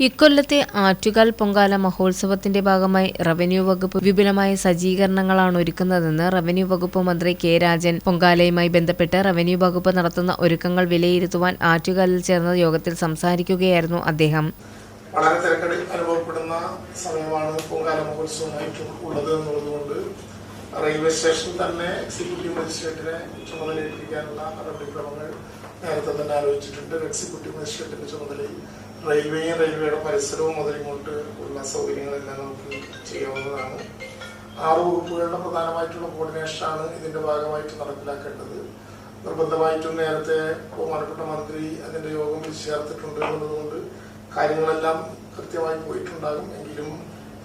ഇക്കൊല്ലത്തെ ആറ്റുകാൽ പൊങ്കാല മഹോത്സവത്തിന്റെ ഭാഗമായി റവന്യൂ വകുപ്പ് വിപുലമായ സജ്ജീകരണങ്ങളാണ് ഒരുക്കുന്നതെന്ന് റവന്യൂ വകുപ്പ് മന്ത്രി കെ രാജൻ. പൊങ്കാലയുമായി ബന്ധപ്പെട്ട് റവന്യൂ വകുപ്പ് നടത്തുന്ന ഒരുക്കങ്ങൾ വിലയിരുത്തുവാൻ ആറ്റുകാലിൽ ചേർന്ന യോഗത്തിൽ സംസാരിക്കുകയായിരുന്നു അദ്ദേഹം. വളരെ തിരക്കടി അനുഭവപ്പെടുന്ന സമയമാണ് പൊങ്കാല മഹോത്സവമായിട്ട് ഉള്ളത് എന്നുള്ളതുകൊണ്ട് റെയിൽവേ സ്റ്റേഷൻ തന്നെ എക്സിക്യൂട്ടീവ് മജിസ്ട്രേറ്റിനെ ചുമതലയേൽപ്പിക്കാനുള്ള നടപടിക്രമങ്ങൾ നേരത്തെ തന്നെ ആലോചിച്ചിട്ടുണ്ട്. എക്സിക്യൂട്ടീവ് മജിസ്ട്രേറ്റിന്റെ ചുമതലയിൽ റെയിൽവേയും റെയിൽവേയുടെ പരിസരവും മുതൽ ഇങ്ങോട്ട് ഉള്ള സൗകര്യങ്ങളെല്ലാം നമുക്ക് ചെയ്യാവുന്നതാണ്. ആറ് വകുപ്പുകളുടെ പ്രധാനമായിട്ടുള്ള കോർഡിനേഷനാണ് ഇതിന്റെ ഭാഗമായിട്ട് നടപ്പിലാക്കേണ്ടത്. നിർബന്ധമായിട്ടും നേരത്തെ ബഹുമാനപ്പെട്ട മന്ത്രി അതിന്റെ യോഗം വിളിച്ചു ചേർത്തിട്ടുണ്ട് എന്നുള്ളതുകൊണ്ട് കാര്യങ്ങളെല്ലാം കൃത്യമായി പോയിട്ടുണ്ടാകും. എങ്കിലും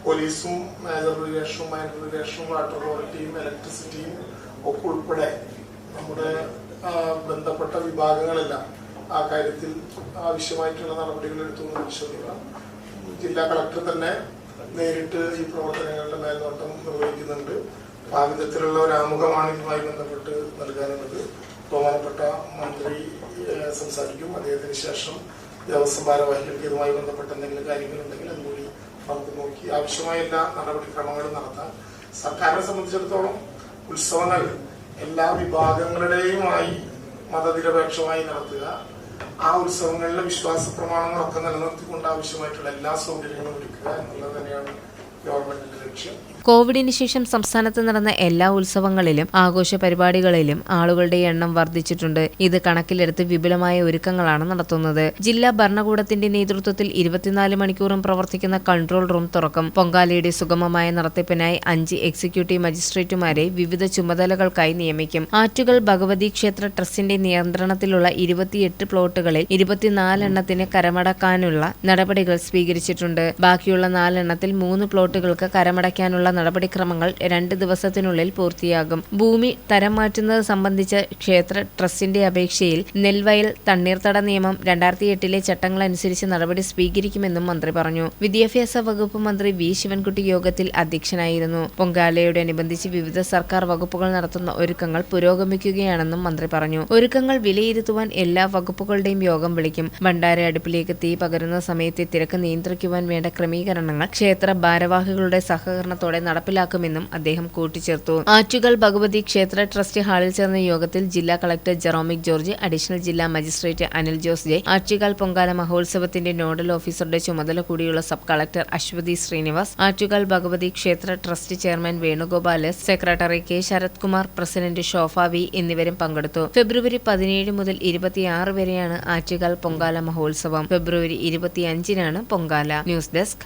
പോലീസും മേജർ റിലേഷനും മൈനർ റിലേഷനും വാട്ടർ അതോറിറ്റിയും ഇലക്ട്രിസിറ്റിയും ഒക്കെ ഉൾപ്പെടെ നമ്മുടെ ബന്ധപ്പെട്ട വിഭാഗങ്ങളെല്ലാം ആ കാര്യത്തിൽ ആവശ്യമായിട്ടുള്ള നടപടികൾ എടുത്തു എന്ന് വിശ്വസിക്കുക ജില്ലാ കളക്ടർ തന്നെ നേരിട്ട് ഈ പ്രവർത്തനങ്ങളുടെ മേൽനോട്ടം നിർവഹിക്കുന്നുണ്ട്. ആ വിധത്തിലുള്ള ഒരു ആമുഖമാണ് ഇതുമായി ബന്ധപ്പെട്ട് നൽകാനുള്ളത്. ബഹുമാനപ്പെട്ട മന്ത്രി സംസാരിക്കും. അദ്ദേഹത്തിന് ശേഷം ദേവസ്വം ഭാരവാഹികൾക്ക് ഇതുമായി ബന്ധപ്പെട്ട എന്തെങ്കിലും കാര്യങ്ങളുണ്ടെങ്കിൽ അതുകൂടി നമുക്ക് നോക്കി ആവശ്യമായ എല്ലാ നടപടിക്രമങ്ങളും നടത്താം സർക്കാരിനെ സംബന്ധിച്ചിടത്തോളം ഉത്സവങ്ങൾ എല്ലാ വിഭാഗങ്ങളുടെയുമായി മതനിരപേക്ഷമായി നടത്തുക. ആ ഉത്സവങ്ങളിലെ വിശ്വാസ പ്രമാണങ്ങളൊക്കെ നിലനിർത്തിക്കൊണ്ട് ആവശ്യമായിട്ടുള്ള എല്ലാ സൗകര്യങ്ങളും ഒരുക്കുക എന്നുള്ളത് തന്നെയാണ് കോവിഡിന് ശേഷം സംസ്ഥാനത്ത് നടന്ന എല്ലാ ഉത്സവങ്ങളിലും ആഘോഷ പരിപാടികളിലും ആളുകളുടെ എണ്ണം വർദ്ധിച്ചിട്ടുണ്ട്. ഇത് കണക്കിലെടുത്ത് വിപുലമായ ഒരുക്കങ്ങളാണ് നടത്തുന്നത്. ജില്ലാ ഭരണകൂടത്തിന്റെ നേതൃത്വത്തിൽ ഇരുപത്തിനാല് മണിക്കൂറും പ്രവർത്തിക്കുന്ന കൺട്രോൾ റൂം തുറക്കും. പൊങ്കാലയുടെ സുഗമമായ നടത്തിപ്പിനായി അഞ്ച് എക്സിക്യൂട്ടീവ് മജിസ്ട്രേറ്റുമാരെ വിവിധ ചുമതലകൾക്കായി നിയമിക്കും. ആറ്റുകൾ ഭഗവതി ക്ഷേത്ര ട്രസ്റ്റിന്റെ നിയന്ത്രണത്തിലുള്ള ഇരുപത്തിയെട്ട് പ്ലോട്ടുകളിൽ ഇരുപത്തിനാലെണ്ണത്തിന് കരമടക്കാനുള്ള നടപടികൾ സ്വീകരിച്ചിട്ടുണ്ട്. ബാക്കിയുള്ള നാലെണ്ണത്തിൽ മൂന്ന് പ്ലോട്ടുകൾക്ക് കരമടയ്ക്കാനുള്ള നടപടിക്രമങ്ങൾ രണ്ട് ദിവസത്തിനുള്ളിൽ പൂർത്തിയാകും. ഭൂമി തരം മാറ്റുന്നത് സംബന്ധിച്ച ക്ഷേത്ര ട്രസ്റ്റിന്റെ അപേക്ഷയിൽ നെൽവയൽ തണ്ണീർത്തട നിയമം രണ്ടായിരത്തി എട്ടിലെ ചട്ടങ്ങളനുസരിച്ച് നടപടി സ്വീകരിക്കുമെന്നും മന്ത്രി പറഞ്ഞു. വിദ്യാഭ്യാസ വകുപ്പ് മന്ത്രി വി. ശിവൻകുട്ടി യോഗത്തിൽ അധ്യക്ഷനായിരുന്നു. പൊങ്കാലയോടനുബന്ധിച്ച് വിവിധ സർക്കാർ വകുപ്പുകൾ നടത്തുന്ന ഒരുക്കങ്ങൾ പുരോഗമിക്കുകയാണെന്നും മന്ത്രി പറഞ്ഞു. ഒരുക്കങ്ങൾ വിലയിരുത്തുവാൻ എല്ലാ വകുപ്പുകളുടെയും യോഗം വിളിക്കും. ഭണ്ഡാര അടുപ്പിലേക്ക് തീ പകരുന്ന സമയത്തെ തിരക്ക് നിയന്ത്രിക്കുവാൻ വേണ്ട ക്രമീകരണങ്ങൾ ക്ഷേത്ര ഭാരവാഹികളുടെ സഹകരണത്തോടെ നടപ്പിലാക്കുമെന്നും അദ്ദേഹം കൂട്ടിച്ചേർത്തു. ആറ്റുകൾ ഭഗവതി ക്ഷേത്ര ട്രസ്റ്റ് ഹാളിൽ ചേർന്ന യോഗത്തിൽ ജില്ലാ കളക്ടർ ജെറോമിക് ജോർജ് അഡീഷണൽ ജില്ലാ മജിസ്ട്രേറ്റ് അനിൽ ജോസ് ജെ ആറ്റുകാൽ പൊങ്കാല മഹോത്സവത്തിന്റെ നോഡൽ ഓഫീസറുടെ ചുമതല കൂടിയുള്ള സബ് കളക്ടർ അശ്വതി ശ്രീനിവാസ് ആറ്റുകാൽ ഭഗവതി ക്ഷേത്ര trust chairman Venugopal secretary K Sarath Kumar president ഷോഫ V എന്നിവരും പങ്കെടുത്തു. ഫെബ്രുവരി പതിനേഴ് മുതൽ ഇരുപത്തിയാറ് വരെയാണ് ആറ്റുകാൽ പൊങ്കാല മഹോത്സവം. ഫെബ്രുവരി ഇരുപത്തിയഞ്ചിനാണ് പൊങ്കാല. News desk